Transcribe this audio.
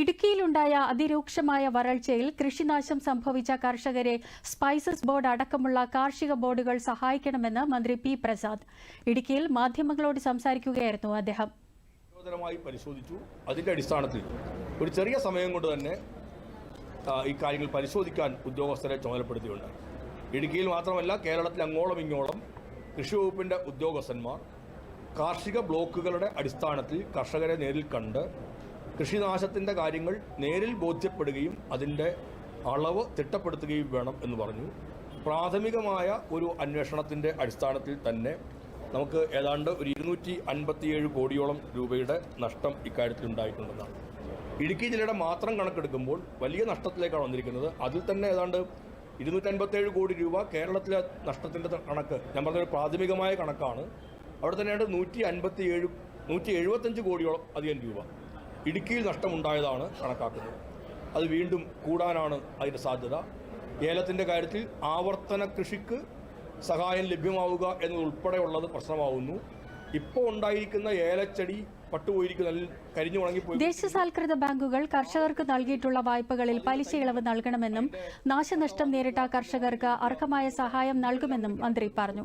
ഇടുക്കിയിലുണ്ടായ അതിരൂക്ഷമായ വരൾച്ചയിൽ കൃഷിനാശം സംഭവിച്ച കർഷകരെ സ്പൈസസ് ബോർഡ് അടക്കമുള്ള കാർഷിക ബോർഡുകൾ സഹായിക്കണമെന്ന് മന്ത്രി പി പ്രസാദ്. ഇടുക്കിയിൽ മാധ്യമങ്ങളോട് സംസാരിക്കുകയായിരുന്നു അദ്ദേഹം. പരിശോധിച്ചു. അതിന്റെ അടിസ്ഥാനത്തിൽ ഒരു ചെറിയ സമയം കൊണ്ട് തന്നെ ഈ കാര്യങ്ങൾ പരിശോധിക്കാൻ ഉദ്യോഗസ്ഥരെ ചുമതലപ്പെടുത്തിയിട്ടുണ്ട്. ഇടുക്കിയിൽ മാത്രമല്ല കേരളത്തിൽ അങ്ങോളം ഇങ്ങോളം കൃഷി വകുപ്പിന്റെ ഉദ്യോഗസ്ഥന്മാർ കാർഷിക ബ്ലോക്കുകളുടെ അടിസ്ഥാനത്തിൽ കർഷകരെ നേരിൽ കണ്ട് കൃഷിനാശത്തിന്റെ കാര്യങ്ങൾ നേരിൽ ബോധ്യപ്പെടുകയും അതിന്റെ അളവ് തിട്ടപ്പെടുത്തുകയും വേണം എന്ന് പറഞ്ഞു. പ്രാഥമികമായ ഒരു അന്വേഷണത്തിന്റെ അടിസ്ഥാനത്തിൽ തന്നെ നമുക്ക് ഏതാണ്ട് ഒരു ഇരുന്നൂറ്റി അൻപത്തിയേഴ് കോടിയോളം രൂപയുടെ നഷ്ടം ഇക്കാര്യത്തിൽ ഉണ്ടായിട്ടുണ്ടെന്നാണ്. ഇടുക്കി ജില്ലയുടെ മാത്രം കണക്കെടുക്കുമ്പോൾ വലിയ നഷ്ടത്തിലേക്കാണ് വന്നിരിക്കുന്നത്. അതിൽ തന്നെ ഏതാണ്ട് ഇരുന്നൂറ്റൻപത്തേഴ് കോടി രൂപ കേരളത്തിലെ നഷ്ടത്തിന്റെ കണക്ക് ഞാൻ പറഞ്ഞൊരു പ്രാഥമികമായ കണക്കാണ്. അവിടെ തന്നെയാണ് നൂറ്റി അൻപത്തി ഏഴ് നൂറ്റി എഴുപത്തഞ്ച് കോടിയോളം അധികം രൂപ. ഇടുക്കിയിൽ നഷ്ടമുണ്ടായതാണ് കണക്കാക്കുന്നത്. അത് വീണ്ടും കൂടാനാണ് അതിന്റെ സാധ്യത. ഏലത്തിന്റെ കാര്യത്തിൽ ആവർത്തന കൃഷിക്ക് സഹായം ലഭ്യമാവുക എന്നതുൾപ്പെടെയുള്ളത് പ്രശ്നമാവുന്നു. ഇപ്പോൾ ഉണ്ടായിരിക്കുന്ന ഏലച്ചെടി ദേശസാൽകൃത ബാങ്കുകൾ കർഷകർക്ക് നൽകിയിട്ടുള്ള വായ്പകളിൽ പലിശ ഇളവ് നൽകണമെന്നും നാശനഷ്ടം നേരിട്ട കർഷകർക്ക് അർഹമായ സഹായം നൽകുമെന്നും മന്ത്രി പറഞ്ഞു.